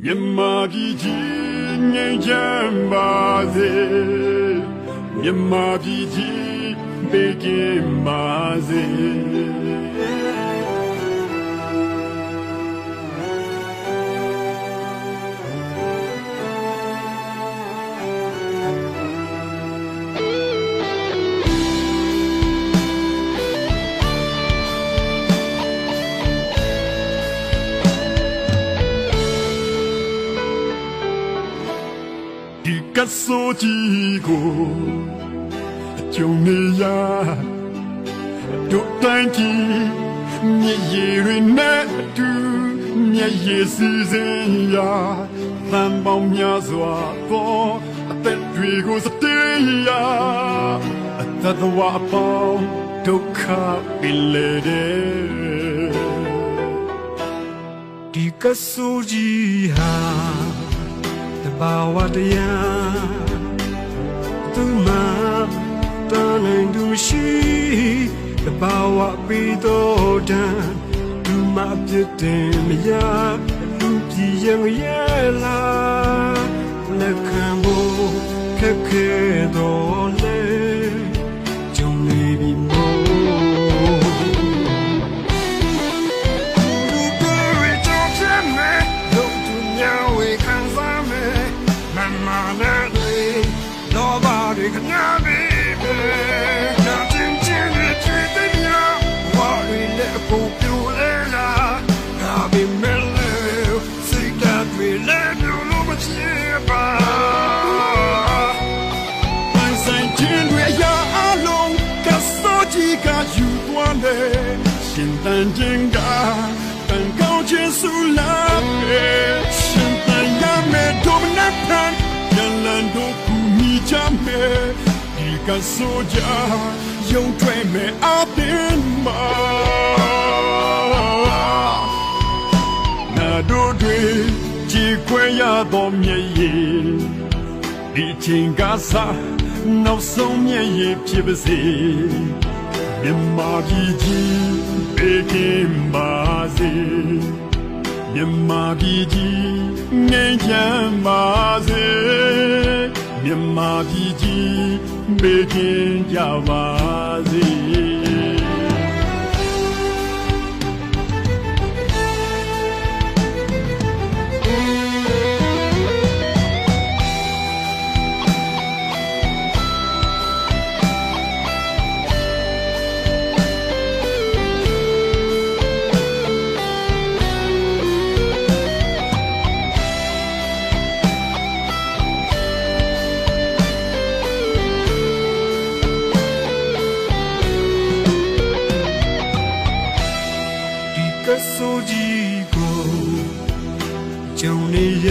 မြန်မာပြည်ကြီးငြိမ်းချမ်းပါစေမြန်မာပြည်ကြီးဘေးကင်းပါစေ ဒီကဆိုကြီးကိုအကျုံနေရတို့တိုင်းကြီးမြည်ရည်တွေနဲ့အတူမြည်ရည်စီစဉ်ရာသံပေါင်းများစွာသောအသက်တွေကိုစတေးရာအသက်တော်အပေါင်းဒုက္ခပင်လေတဲ့ဒီကဆူကြီးဟာတ ဘာဝတရားသူမတန်နိုင်သူရှိတဘာဝပြီးတော့တန်သူမပြစ်တင်မရလူပြည်ရင်ရဲ့လားလက်ခံဖို့ခက်ခဲတော့ ရှင်တန်ခြင်းကတန်ကောင်းခြင်းဆူလာပဲရှင်တန်ရမယ်ဒုမနဖန်ရလန်တို့ကူမိကြမယ်ဒီကဆိုကြယုံထွက်မယ်အပင်မှာနာတို့တွေကြည်ခွဲရသော မျက်ရည်ဒီချိန်ကစားနောက်ဆုံးမြည့်ရဖြစ်ပါစေမြန်မာပြည်ကြီးဘေးကင်းပါစေမြန်မာပြည်ကြီးငြိမ်းချမ်းပါစေမြန်မာပြည်ကြီးဘေးကင်းကြပါစေ ဒီကဆူကြီးကိုကြုံနေရ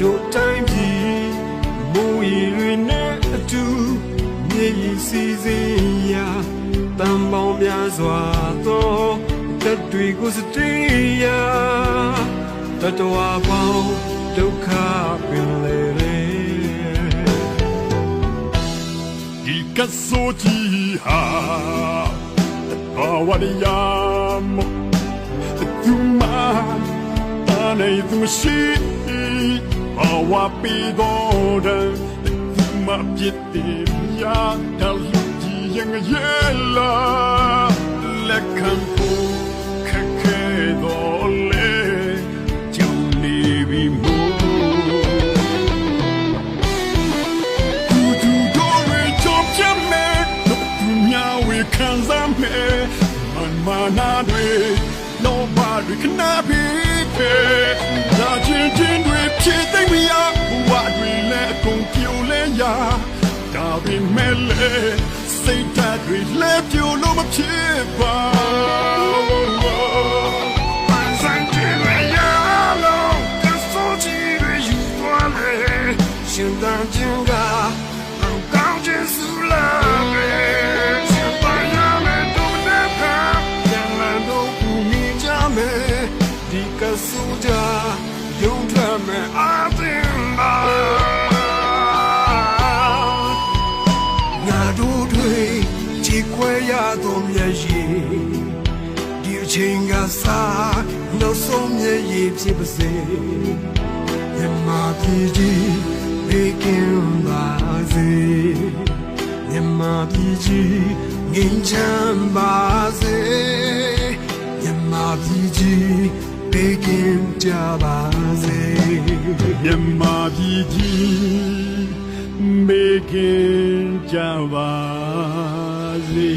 တို့တိုင်းပြည်မူရည်တွေနဲ့အတူမြေကြီးစီစဉ်ရာတန်ပေါင်းများစွာသောတက်တွေကိုစတေးရာတတဝါပေါင်းဒုက္ခပင်လေလေဒီကဆိုကြီးဟာဘာဝရယာ မသူမအနိုင်သူရှိဘာဝပီတော်တဲ့သူမပြစ်တယ်ရာတော်လူကြီးရ မန်မနာတွေလောဘတွေခနာပြီးပဲဒါချင်းချင်းတွေဖြစ်သိမ့်မရဘဝတွေလည်းအကုန်ပြိုလဲရဒါပေမဲ့လေစိတ်ဓာတ်တွေလည်းပြိုလို့မဖြစ်ပါပန်းဆိုင်တွေရလို့ကဆိုချီတွေယူသွားလေရှင်တန်ချင်းကကော ဆူကြယုံထွက်မယ်အသင်ပါငါတို့တွေခြေခွဲရသောမျက်ရည်ဒီအချချိန်ကစားနောက်ဆုံးမျက်ရည်ဖြစ်ပါစေမြမပြည်ကြီးဘေးကင်းပါစေမြမပြည်ကြီးငြိမ်းချမ်းပါစေမြမပြည်ကြီး ဘေးကင်းကြပါစေမြန်မာပြည်ကြီးမေခင်ကြပါစေ